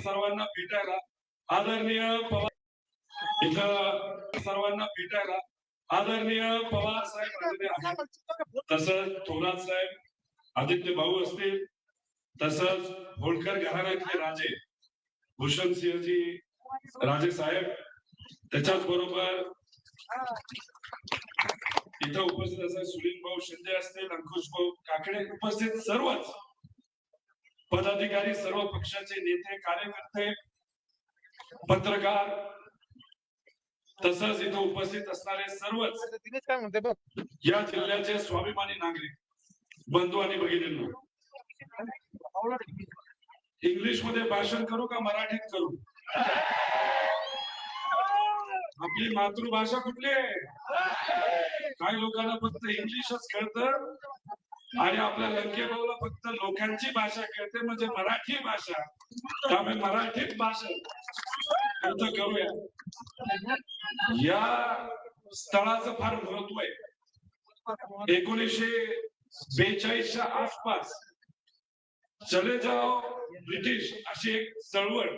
सर्वांना भेटायला आदरणीय पवार इथं सर्वांना भेटायला आदरणीय पवार साहेब तसंच थोरात साहेब आदित्य भाऊ असतील तसंच होळकर घराण्यातले राजे भूषण सिंहजी राजे साहेब त्याच्याच बरोबर इथं उपस्थित असं सुनील भाऊ शिंदे असतील अंकुश भाऊ काकडे उपस्थित सर्वच पदाधिकारी सर्व पक्षाचे नेते कार्यकर्ते पत्रकार तसंच इथं उपस्थित असणारे सर्वच या जिल्ह्याचे स्वाभिमानी नागरिक बंधू आणि भगिनींनो. इंग्लिशमध्ये भाषण करू का मराठीत करू? आपली मातृभाषा कुठली आहे? काही लोकांना फक्त इंग्लिशच कळतं. आणि आपल्या लंके भाऊला फक्त लोकांची भाषा कळते म्हणजे मराठी भाषा. त्यामुळे मराठीत भाषण अर्थ करूया. या स्थळाचं फार महत्त्व आहे. एकोणीसशे बेचाळीसच्या आसपास चले जाओ ब्रिटिश अशी एक चळवळ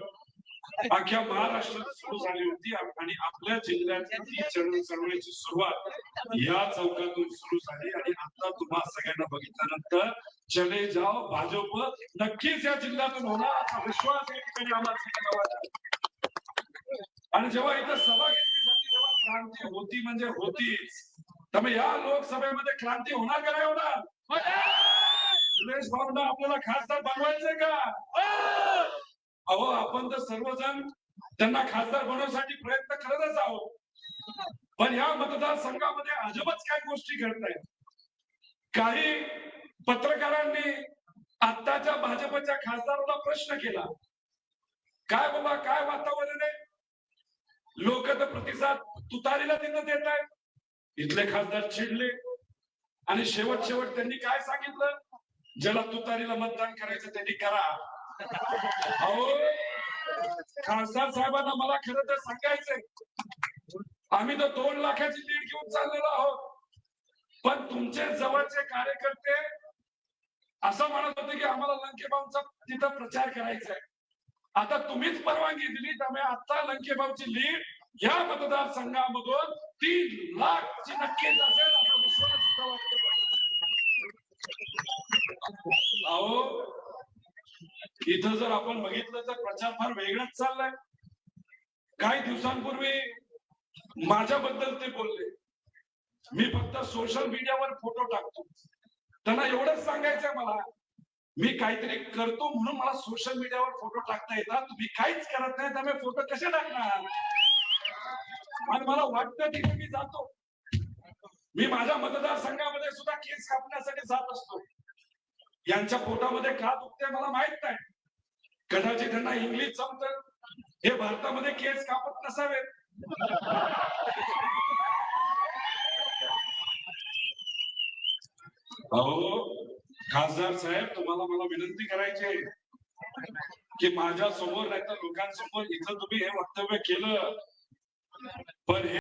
अख्ख्या महाराष्ट्रात सुरू झाली होती आणि आपल्या जिल्ह्यात ती चळवळ चळवळीची सुरुवात या चौकातून सुरू झाली. आणि आता तुम्हा सगळ्यांना बघितल्यानंतर चले जाओ भाजप नक्कीच या जिल्ह्यातून होणार. असा विश्वास या ठिकाणी आम्हाला सगळ्यांना वाटतो. आणि जेव्हा इथं सभा घेतली जाते तेव्हा क्रांती होती म्हणजे होतीच त्यामुळे या लोकसभेमध्ये क्रांती होणार का नाही होणार? सुरेश भाऊंना आपल्याला खासदार बनवायचंय का? अहो आपण तर सर्वजण त्यांना खासदार बनवण्यासाठी प्रयत्न करतच आहोत. पण या मतदारसंघामध्ये अजबच काय गोष्टी घडतायत काही पत्रकारांनी आत्ताच्या भाजपच्या खासदाराला प्रश्न केला. काय बाबा काय वातावरण आहे? लोक तर प्रतिसाद तुतारीला तिथं देत आहेत. इथले खासदार चिडले. आणि शेवट शेवट त्यांनी काय सांगितलं? ज्याला तुतारीला मतदान करायचं त्यांनी करा. अहो खासदार साहेबांना मला खर तर सांगायचंय. आम्ही तर दोन लाखाची लीड घेऊन चाललेलो आहोत. पण तुमचे जवळचे कार्यकर्ते असं म्हणत होते की आम्हाला लंकेबाबूचा तिथं प्रचार करायचा आहे आता तुम्हीच परवानगी दिली त्यामुळे आता लंकेबाबूची लीड या मतदारसंघामधून तीन लाखची नक्कीच असेल असा विश्वास सुद्धा वाटतो. अहो इथं जर आपण बघितलं तर प्रचार फार वेगळाच चाललाय. काही दिवसांपूर्वी माझ्याबद्दल ते बोलले. मी फक्त सोशल मीडियावर फोटो टाकतो. त्यांना एवढंच सांगायचंय मला मी काहीतरी करतो म्हणून मला सोशल मीडियावर फोटो टाकता येतात. तुम्ही काहीच करत नाही त्यामुळे फोटो कसे टाकणार? आणि मला वाटतं तिथे मी जातो. मी माझ्या मतदारसंघामध्ये सुद्धा केस कापण्यासाठी जात असतो. यांच्या पोटामध्ये का दुखते मला माहीत नाही. कदाचित त्यांना इंग्लिश जमत हे भारतामध्ये केस कापत नसावेत अहो खासदार साहेब तुम्हाला मला विनंती करायची आहे की माझ्यासमोर नाही तर लोकांसमोर इथं तुम्ही हे वक्तव्य केलं. पण हे